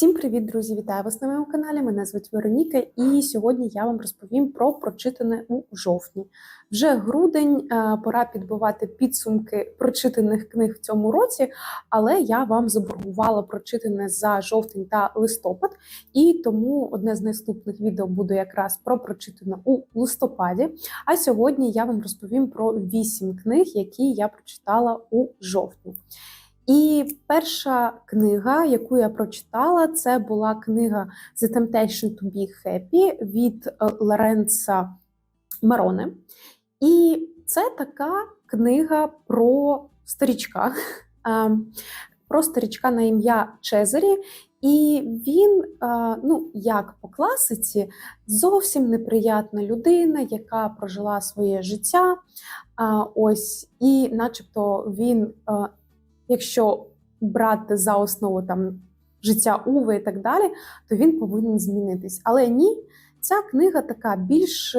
Всім привіт, друзі! Вітаю вас на моєму каналі. Мене звуть Вероніка, і сьогодні я вам розповім про прочитане у жовтні. Вже грудень, е, пора підбивати підсумки прочитаних книг в цьому році, але я вам заборгувала прочитане за жовтень та листопад, і тому одне з наступних відео буде якраз про прочитане у листопаді. А сьогодні я вам розповім про вісім книг, які я прочитала у жовтні. І перша книга, яку я прочитала, це була книга The Temptation to be Happy від е, Лоренца Мароне. І це така книга про старічка, е, про старічка на ім'я Чезарі. І він, е, ну як по класиці, зовсім неприятна людина, яка прожила своє життя. Ось, і, начебто, він якщо брати за основу там життя Уви і так далі, то він повинен змінитись. Але ні, ця книга така більш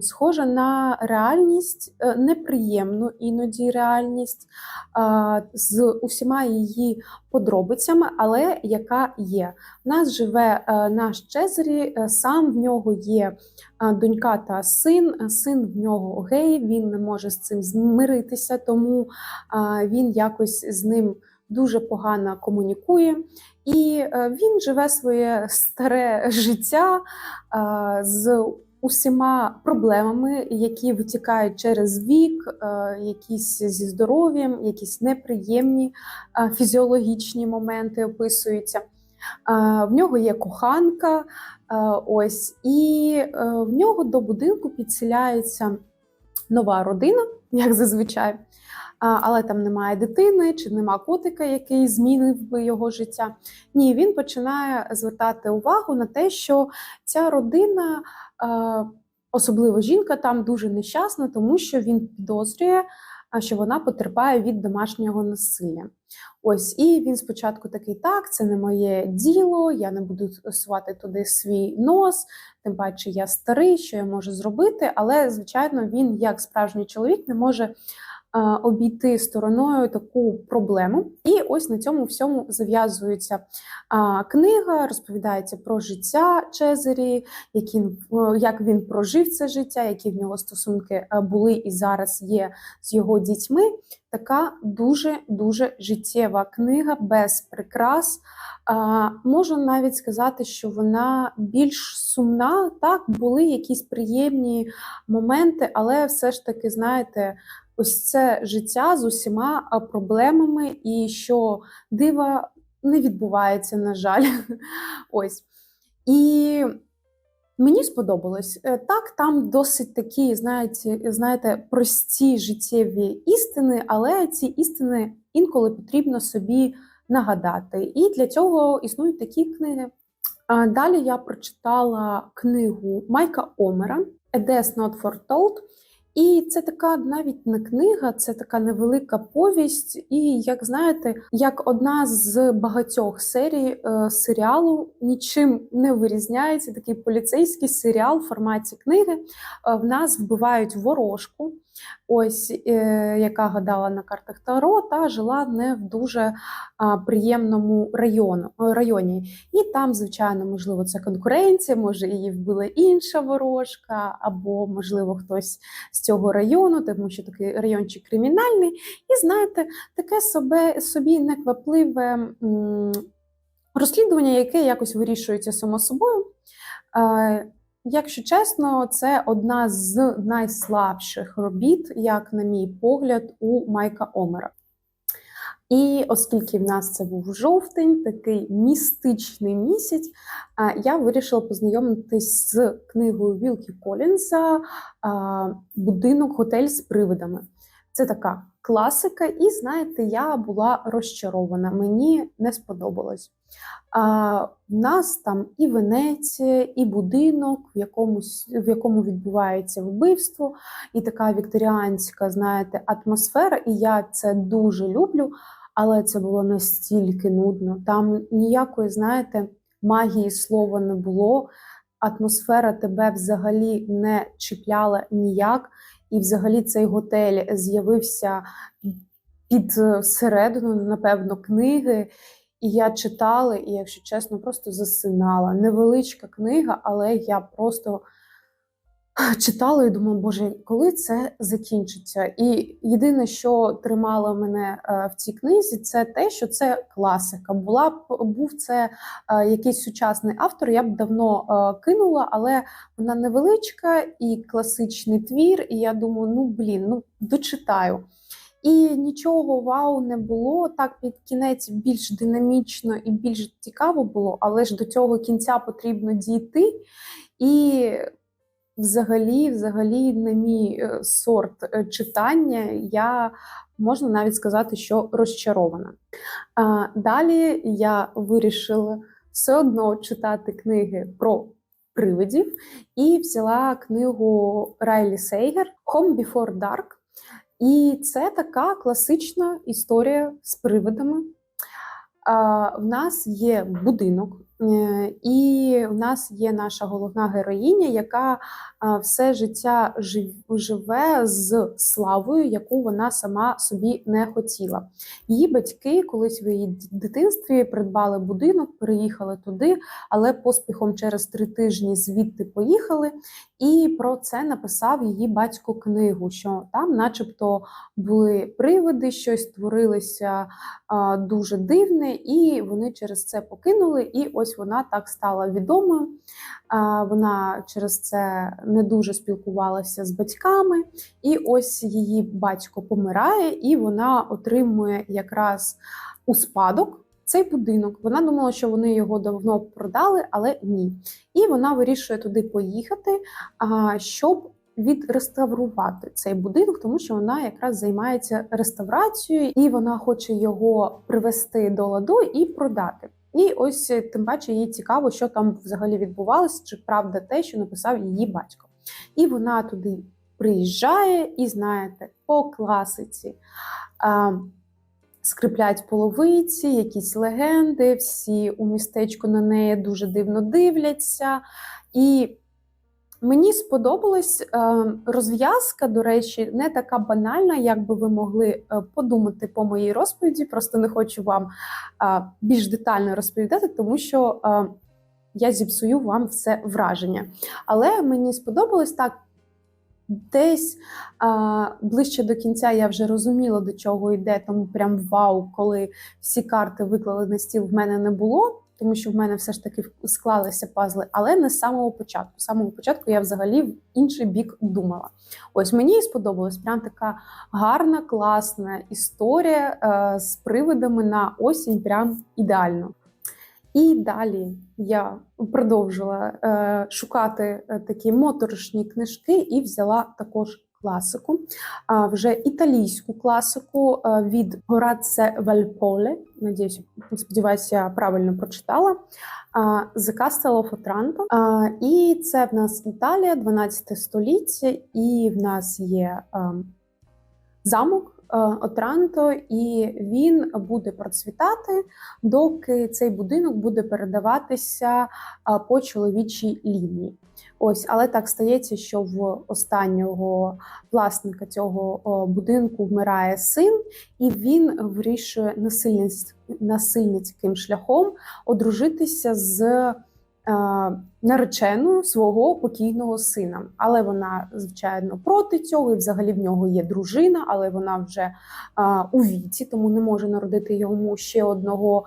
схожа на реальність, е, неприємну іноді реальність з усіма її подробицями, але яка є. У нас живе е, наш Чезарі, е, сам в нього є донька та син. Син в нього гей, він не може з цим змиритися, тому він якось з ним дуже погано комунікує, і е, він живе своє старе життя е, з усіма проблемами, які витікають через вік, е, якісь зі здоров'ям, якісь неприємні фізіологічні моменти описуються. В нього є коханка, ось, і в нього до будинку підселяється нова родина, як зазвичай але там немає дитини чи нема котика, який змінив би його життя. Ні, він починає звертати увагу на те, що ця родина, особливо жінка, там дуже нещасна, тому що він підозрює. що вона потерпає від домашнього насилля. Ось, і він спочатку такий: так, це не моє діло, я не буду сувати туди свій нос, тим паче я старий, що я можу зробити. Але, звичайно, він, як справжній чоловік, не може обійти стороною таку проблему. І ось на цьому всьому зав'язується книга, розповідається про життя Чезарі, які, як він прожив це життя, які в нього стосунки були і зараз є з його дітьми. Така дуже-дуже життєва книга без прикрас. Можу навіть сказати, що вона більш сумна. Так, були якісь приємні моменти, але все ж таки, знаєте, ось це життя з усіма проблемами, і що дива не відбувається, на жаль. Ось. І мені сподобалось. Е, так, там досить такі, знаєте, знаєте, прості життєві істини, але ці істини інколи потрібно собі нагадати. І для цього існують такі книги. Далі я прочитала книгу Майка Омера «A Death Not Foretold», і це така навіть не книга, це така невелика повість. І як знаєте, як одна з багатьох серій е, серіалу нічим не вирізняється. Такий поліцейський серіал в форматі книги. Е, в нас вбивають ворожку ось е, яка гадала на картах Таро, та жила не в дуже приємному району, районі. І там, звичайно, можливо, це конкуренція, може її вбила інша ворожка, або, можливо, хтось з цього району, тому що такий райончик кримінальний. І знаєте, таке собі, собі неквапливе розслідування, яке якось вирішується само собою. Якщо чесно, це одна з найслабших робіт, як, на мій погляд, у Майка Омера. І оскільки в нас це був жовтень, такий містичний місяць, я вирішила познайомитись з книгою Вілкі Колінса Будинок готель з привидами. Це така класика, і знаєте, я була розчарована, мені не сподобалось. А, В нас там і Венеція, і будинок, в якомусь, в якому відбувається вбивство, і така вікторіанська, знаєте, атмосфера. І я це дуже люблю, але це було настільки нудно. Там ніякої, знаєте, магії слова не було. Атмосфера тебе взагалі не чіпляла ніяк. І, взагалі, цей готель з'явився під середину, напевно, книги. І я читала, і, якщо чесно, просто засинала. Невеличка книга, але я просто читала і думала, боже, коли це закінчиться? І єдине, що тримало мене е, в цій книзі, це те, що це класика. Була б був це е, якийсь сучасний автор, я б давно е, кинула, але вона невеличка і класичний твір. І я думаю, ну блін, ну дочитаю. І нічого вау не було. Так під кінець більш динамічно і більш цікаво було, але ж до цього кінця потрібно дійти. І взагалі, взагалі, не мій е, сорт е, читання. Я можна навіть сказати, що розчарована. Далі я вирішила все одно читати книги про привидів і взяла книгу Райлі Сейгер Home Before Dark. І це така класична історія з привидами. В нас є будинок, і в нас є наша головна героїня, яка все життя живе з славою, яку вона сама собі не хотіла. Її батьки колись в її дитинстві придбали будинок, переїхали туди, але поспіхом через три тижні звідти поїхали. І про це написав її батько книгу, що там, начебто, були привиди, щось творилося дуже дивне, і вони через це покинули. І ось вона так стала відомою. Вона через це не дуже спілкувалася з батьками, і ось її батько помирає, і вона отримує якраз у спадок. Цей будинок вона думала, що вони його давно продали, але ні. І вона вирішує туди поїхати, щоб відреставрувати цей будинок, тому що вона якраз займається реставрацією, і вона хоче його привести до ладу і продати. І ось тим паче їй цікаво, що там взагалі відбувалося, чи правда те, що написав її батько. І вона туди приїжджає, і знаєте, по класиці скриплять половиці, якісь легенди, всі у містечку на неї дуже дивно дивляться. І мені сподобалась е, розв'язка, до речі, не така банальна, як би ви могли е, подумати по моїй розповіді. Просто не хочу вам е, більш детально розповідати, тому що я зіпсую вам все враження. Але мені сподобалось так. Десь ближче до кінця я вже розуміла, до чого йде, тому прям вау, коли всі карти виклали на стіл, в мене не було, тому що в мене все ж таки склалися пазли, але не з самого початку. З самого початку я взагалі в інший бік думала. Ось мені сподобалась прям така гарна, класна історія а, з привидами на осінь, прям ідеально. І далі я продовжила е, шукати е, такі моторошні книжки і взяла також класику, а вже італійську класику від Гораце Вальполе. Надіюсь, сподіваюся, я правильно прочитала. The Castle of. І це в нас Італія, 12 століття, і в нас є замок. Отранто, і він буде процвітати, доки цей будинок буде передаватися по чоловічій лінії. Ось, але так стається, що в останнього власника цього будинку вмирає син, і він вирішує насильницьким шляхом одружитися з Е, наречену свого покійного сина. Але вона, звичайно, проти цього, і взагалі в нього є дружина, але вона вже е, у віці, тому не може народити йому ще одного,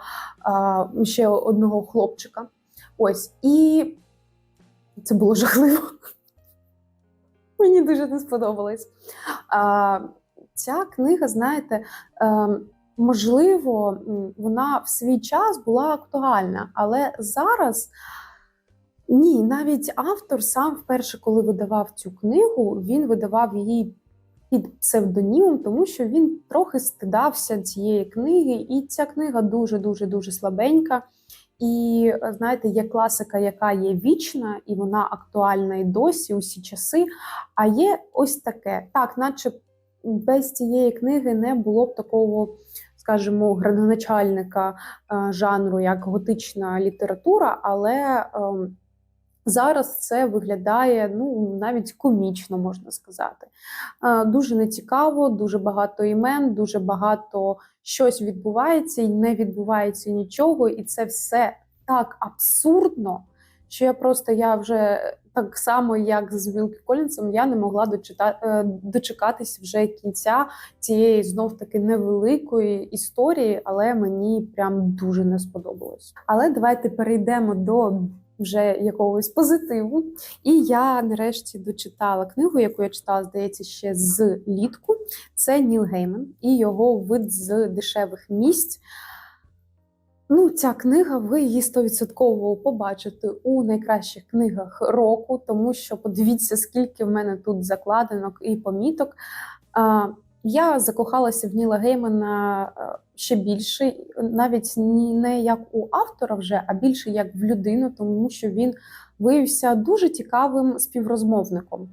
е, ще одного хлопчика. Ось і це було жахливо. Мені дуже не сподобалось. Ця книга, знаєте, можливо, вона в свій час була актуальна, але зараз ні, навіть автор сам вперше, коли видавав цю книгу, він видавав її під псевдонімом, тому що він трохи стидався цієї книги, і ця книга дуже дуже дуже слабенька. І знаєте, є класика, яка є вічна, і вона актуальна і досі, усі часи. А є ось таке. Так, наче без цієї книги не було б такого, скажімо, градоначальника е, жанру, як готична література, але. Зараз це виглядає ну навіть комічно, можна сказати. Дуже нецікаво, дуже багато імен, дуже багато щось відбувається і не відбувається нічого, і це все так абсурдно, що я просто я вже так само, як з Вілкі Колінсом, я не могла дочита, е, дочекатись вже кінця цієї знов таки невеликої історії, але мені прям дуже не сподобалось. Але давайте перейдемо до вже якогось позитиву. І я нарешті дочитала книгу, яку я читала, здається, ще з літку. Це Ніл Гейман і його вид з дешевих місць. Ну, ця книга, ви її стовідсотково побачите у найкращих книгах року, тому що подивіться, скільки в мене тут закладинок і поміток. Я закохалася в Ніла Геймана е, ще більше, навіть не як у автора вже, а більше як в людину, тому що він виявився дуже цікавим співрозмовником.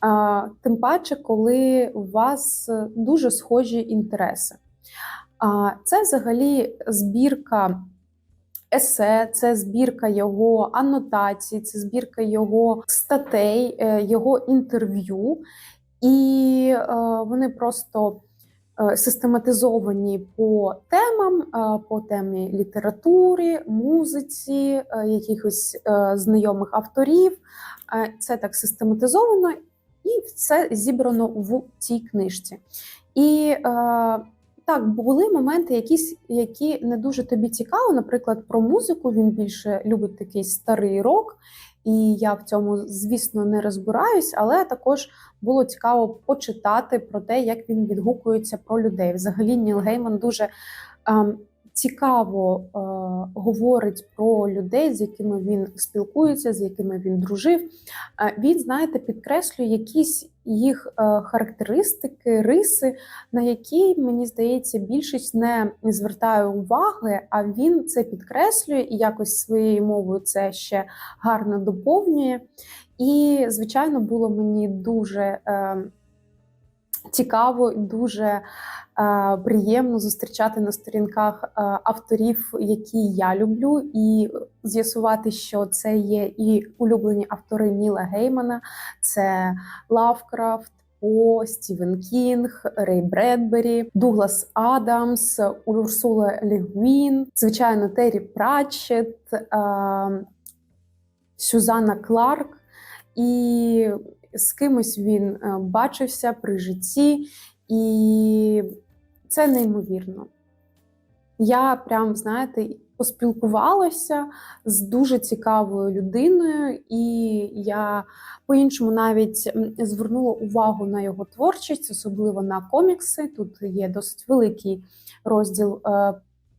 А, Тим паче, коли у вас дуже схожі інтереси. А це взагалі збірка есе, це збірка його анотацій, це збірка його статей, е, його інтерв'ю, і е, вони просто систематизовані по темам, е, по темі літератури, музиці, е, якихось е, знайомих авторів. Е, Це так систематизовано, і все зібрано в цій книжці. І е, так, були моменти, якісь, які не дуже тобі цікаво. Наприклад, про музику він більше любить такий старий рок, і я в цьому, звісно, не розбираюсь, але також було цікаво почитати про те, як він відгукується про людей. Взагалі, Ніл Гейман дуже ем, цікаво е, говорить про людей, з якими він спілкується, з якими він дружив. Е, він, знаєте, підкреслює якісь їх е, характеристики, риси, на які, мені здається, більшість не звертає уваги, а він це підкреслює і якось своєю мовою це ще гарно доповнює. І, звичайно, було мені дуже е, цікаво і дуже е, приємно зустрічати на сторінках е, авторів, які я люблю, і з'ясувати, що це є і улюблені автори Ніла Геймана, це Лавкрафт. По Стівен Кінг, Рей Бредбері, Дуглас Адамс, Урсула Легвін, звичайно, Террі Пратчет, е, Сюзанна Кларк. І з кимось він е, бачився при житті, і це неймовірно. Я прям, знаєте, поспілкувалася з дуже цікавою людиною, і я по-іншому навіть звернула увагу на його творчість, особливо на комікси. Тут є досить великий розділ.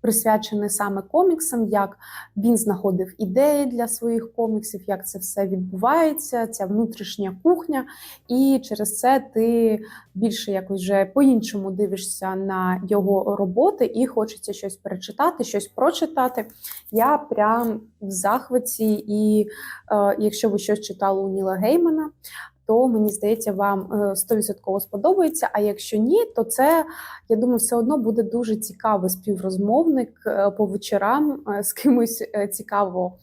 Присвячений саме коміксам, як він знаходив ідеї для своїх коміксів, як це все відбувається, ця внутрішня кухня, і через це ти більше якось вже по-іншому дивишся на його роботи, і хочеться щось перечитати, щось прочитати. Я прям в захваті, і е, якщо ви щось читали у Ніла Геймана, то мені здається, вам е, 100% сподобається. А якщо ні, то це я думаю, все одно буде дуже цікавий співрозмовник е, по вечорам е, з кимось е, цікаво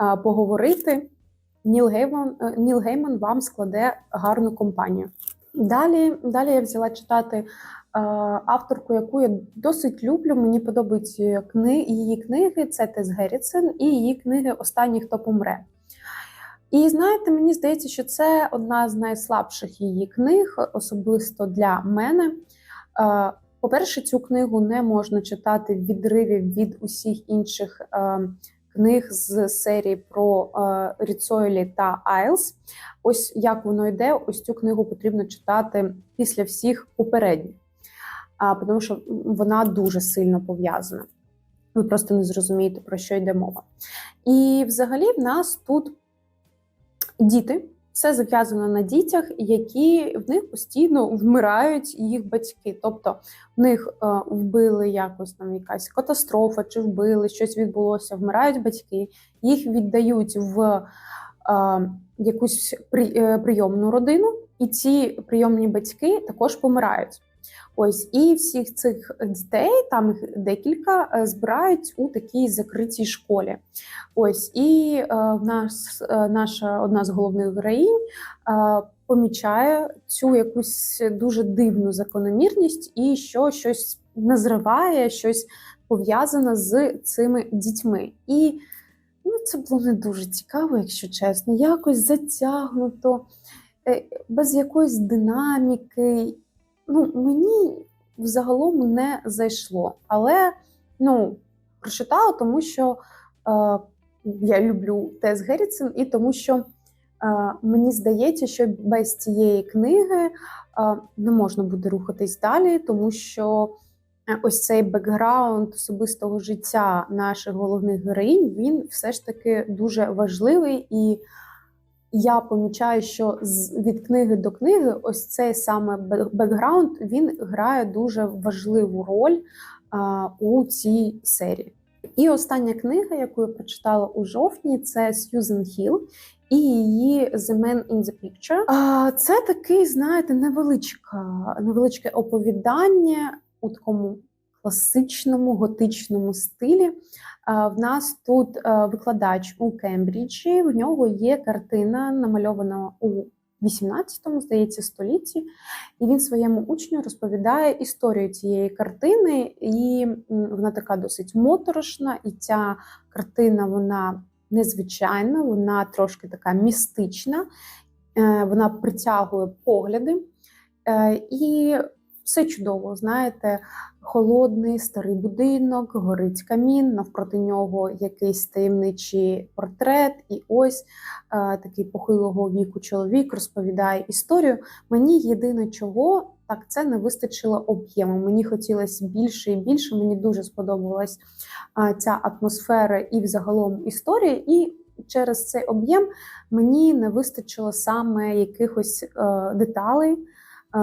е, поговорити. Ніл Гейман, е, Ніл Гейман вам складе гарну компанію. Далі, далі я взяла читати е, авторку, яку я досить люблю. Мені подобаються її кни- її книги. Це Тес Геррітсен і її книги Останній, хто помре. І знаєте, мені здається, що це одна з найслабших її книг, особисто для мене. Е, По-перше, цю книгу не можна читати в відриві від усіх інших е, книг з серії про е, Ріцойлі та Айлс. Ось як воно йде, ось цю книгу потрібно читати після всіх попередніх, а, тому що вона дуже сильно пов'язана. Ви просто не зрозумієте, про що йде мова. І взагалі в нас тут діти. Все зав'язано на дітях, які в них постійно вмирають їх батьки. Тобто в них е, вбили якось там якась катастрофа, чи вбили, щось відбулося, вмирають батьки, їх віддають в е, якусь е, прийомну родину, і ці прийомні батьки також помирають. Ось і всіх цих дітей, там декілька, е, збирають у такій закритій школі. Ось і е, в нас е, наша одна з головних героїнь помічає цю якусь дуже дивну закономірність, і що щось назриває, щось пов'язане з цими дітьми. І ну, це було не дуже цікаво, якщо чесно. Якось затягнуто, без якоїсь динаміки. Ну, мені взагалом не зайшло. Але ну, прочитала, тому що е, я люблю Тес Геррітсен, і тому що е, мені здається, що без цієї книги е, не можна буде рухатись далі, тому що е, ось цей бекграунд особистого життя наших головних героїнь він все ж таки дуже важливий. І я помічаю, що з від книги до книги, ось цей саме бекграунд він грає дуже важливу роль у цій серії. І остання книга, яку я прочитала у жовтні, це Сьюзен Хіл і її The Man in the Picture. Це такий, знаєте, невеличка, невеличке оповідання у такому класичному готичному стилі. В нас тут викладач у Кембриджі. В нього є картина, намальована у 18-му, здається, столітті, і він своєму учню розповідає історію цієї картини, і вона така досить моторошна, і ця картина вона незвичайна, вона трошки така містична, е, вона притягує погляди. Е, І все чудово, знаєте, холодний старий будинок, горить камін, навпроти нього якийсь таємничий портрет, і ось е, такий похилого віку чоловік розповідає історію. Мені єдине чого так це не вистачило об'єму. Мені хотілося більше і більше. Мені дуже сподобалась е, ця атмосфера і взагалом історія. І через цей об'єм мені не вистачило саме якихось е, деталей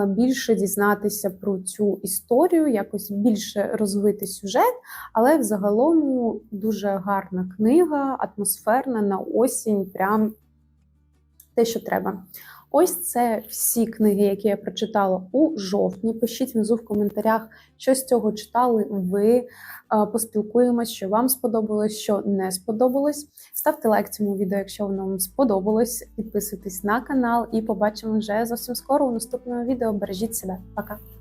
більше дізнатися про цю історію, якось більше розвити сюжет, але взагалом дуже гарна книга, атмосферна на осінь, прям те, що треба. Ось це всі книги, які я прочитала у жовтні. Пишіть внизу в коментарях, що з цього читали ви. Поспілкуємось, що вам сподобалось, що не сподобалось. Ставте лайк цьому відео, якщо воно вам сподобалось. Підписуйтесь на канал і побачимо вже зовсім скоро у наступному відео. Бережіть себе. Пока!